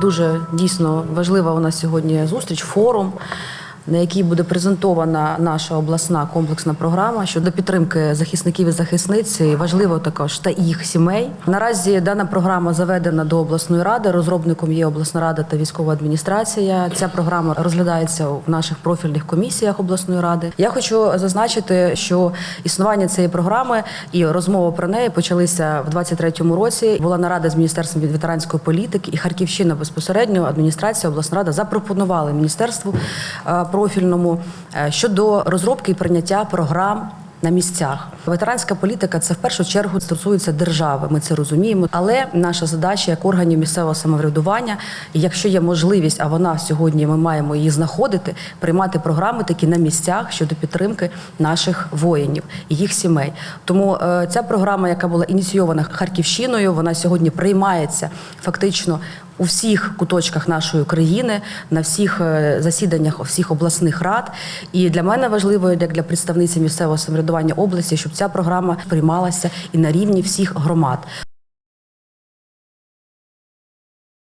Дуже дійсно важлива у нас сьогодні зустріч, форум. На якій буде презентована наша обласна комплексна програма щодо підтримки захисників і захисниць, важливо також та їх сімей. Наразі дана програма заведена до обласної ради. Розробником є обласна рада та військова адміністрація. Ця програма розглядається в наших профільних комісіях обласної ради. Я хочу зазначити, що існування цієї програми і розмова про неї почалися в 23-му році. Була нарада з міністерством від ветеранської політики і Харківщина безпосередньо адміністрація обласна рада запропонували міністерству е, профільному е, щодо розробки і прийняття програм. На місцях ветеранська політика це в першу чергу стосується держави. Ми це розуміємо. Але наша задача як органів місцевого самоврядування, якщо є можливість, а вона сьогодні ми маємо її знаходити, приймати програми такі на місцях щодо підтримки наших воїнів і їх сімей. Тому е, ця програма, яка була ініційована Харківщиною, вона сьогодні приймається фактично у всіх куточках нашої країни, на всіх е, засіданнях всіх обласних рад. І для мене важливо, як для представниці місцевого самоврядування області, щоб ця програма приймалася і на рівні всіх громад.